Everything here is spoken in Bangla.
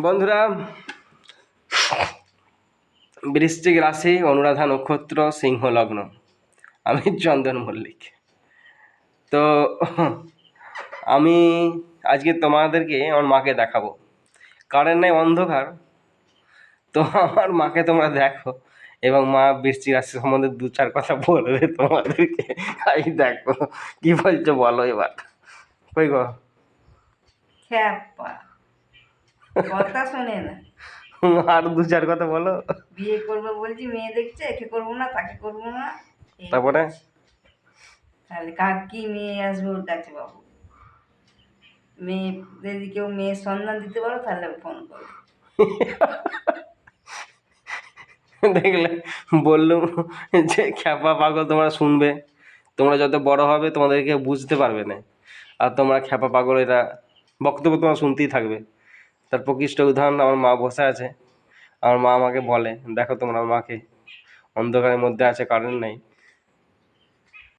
বন্ধুরা, বৃশ্চিক রাশি, অনুরাধা নক্ষত্র, সিংহ লগ্ন। আমি চন্দন মল্লিক। তো, আমি আজকে তোমাদেরকে, আমার মাকে দেখাবো। কারেন্ট নেই অন্ধকার। তো, আমার মাকে তোমরা দেখো। এবং মা বৃষ্টি রাশি সম্বন্ধে দু চার কথা বলবে তোমাদেরকে। এই দেখো, কি বলছো বলো এবার। কই গো? কথা শোনে না। আর দু চার কথা বলো। বিয়ে করব বলছি মেয়ে দেখছে একে করব না তাকে করব না। তারপরে? তাহলে কার কি মেয়ে আসবে ওর কাছে বাবু। মেয়ে যদি কেউ মেয়ের সন্ধান দিতে পারো তাহলে ফোন করো দেখলে বললুম যে খ্যাপা পাগল তোমরা শুনবে। তোমরা যত বড় হবে তোমাদেরকে বুঝতে পারবে না। আর তোমরা খ্যাপা পাগল এটা বক্তব্য তোমরা শুনতেই থাকবে। তার প্রকৃষ্ট উদাহরণ আমার মা বসে আছে। আমার মা আমাকে বলে, দেখো তোমরা মাকে অন্ধকারের মধ্যে আছে, কারেন্ট নেই।